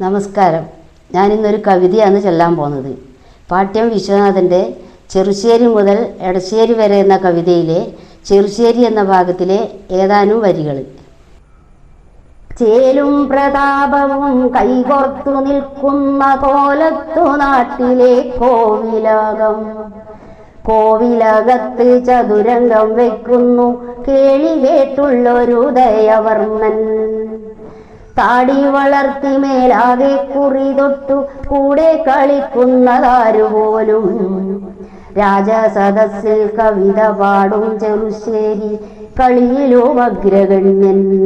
നമസ്കാരം. ഞാനിന്നൊരു കവിതയാണ് ചൊല്ലാൻ പോകുന്നത്. പാട്യം വിശ്വനാഥന്റെ ചെറുശ്ശേരി മുതൽ എടശ്ശേരി വരെ എന്ന കവിതയിലെ ചെറുശ്ശേരി എന്ന ഭാഗത്തിലെ ഏതാനും വരികൾ. ചേലും പ്രതാപവും കൈകോർത്തു നിൽക്കുന്ന കോലത്തു നാട്ടിലെ കോവിലകം. കോവിലകത്ത് ചതുരംഗം വെക്കുന്നു കേളി കേട്ടുള്ളൊരു ദയവർമ്മൻ താടി വളർത്തി മേലാകെ കുറി തൊട്ടു കൂടെ കളിക്കുന്നതാരുപോലും. രാജസദസ്സിൽ കവിത പാടും ചെറുശ്ശേരി കളിയിലോ വഗ്രഗണ്യൻ.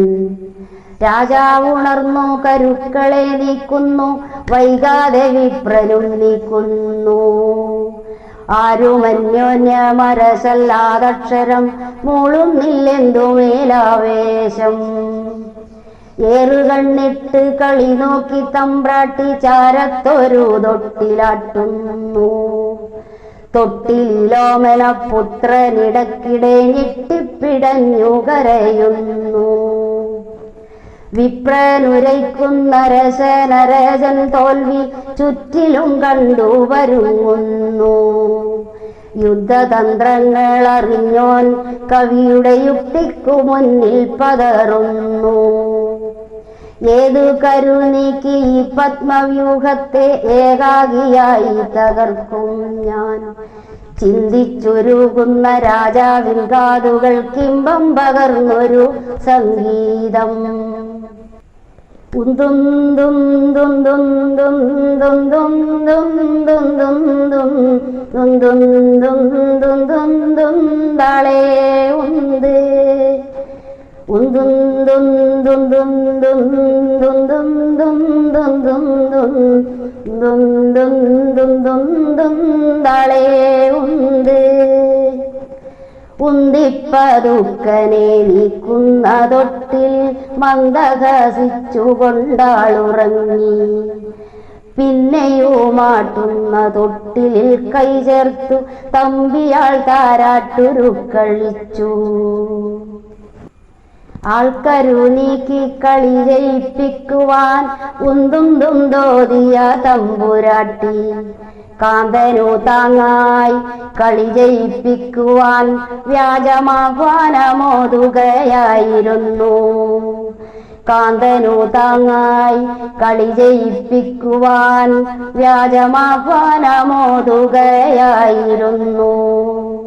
രാജാവ് ഉണർന്നു കരുക്കളെ നീക്കുന്നു വൈകാതെ വിപ്രനും നീക്കുന്നു. ആരുമന്യോന്യമരസല്ലാതക്ഷരം മൂളുന്നില്ലെന്തു മേലാവേശം. ഏറുകണ്ണിട്ട് കളി നോക്കി തമ്പ്രാട്ടി ചാരത്തൊരു തൊട്ടിലാട്ടുന്നു. തൊട്ടിലോമന പുത്രനിടക്കിടെ ഞെട്ടിപ്പിടഞ്ഞു കരയുന്നു. വിപ്രനുരയ്ക്കുന്ന രസനരജൻ തോൽവി ചുറ്റിലും കണ്ടു വരുങ്ങുന്നു. യുദ്ധതന്ത്രങ്ങൾ അറിഞ്ഞോൻ കവിയുടെ യുക്തിക്കു മുന്നിൽ പതറുന്നു. ഏതു കരുനീക്കി ഈ പത്മവ്യൂഹത്തെ ഏകാഗിയായി തകർക്കും ഞാൻ. ചിന്തിച്ചുരുകുന്ന രാജാവിൻ കാതുകൾ കിംബം പകർന്നൊരു സംഗീതം. ഉന്തും തളേ ഉണ്ട് ഉന്തിപ്പതുക്കനെ നീക്കുന്ന തൊട്ടിൽ മന്ദഹസിച്ചുകൊണ്ടാളുറങ്ങി. പിന്നെയുമാട്ടുന്ന തൊട്ടിലിൽ കൈ ചേർത്തു തമ്പിയാൾ താരാട്ടുരു കഴിച്ചു ആൾക്കരു നീക്കി കളി ജയിപ്പിക്കുവാൻ ഉന്തും തുന്തോതിയ തമ്പുരാട്ടി. കാന്തനു താങ്ങായി കളി ജയിപ്പിക്കുവാൻ വ്യാജമാഹ്വാനമോതുകയായിരുന്നു. കാന്തനു താങ്ങായി കളി ജയിപ്പിക്കുവാൻ വ്യാജമാഹ്വാനമോതുകയായിരുന്നു.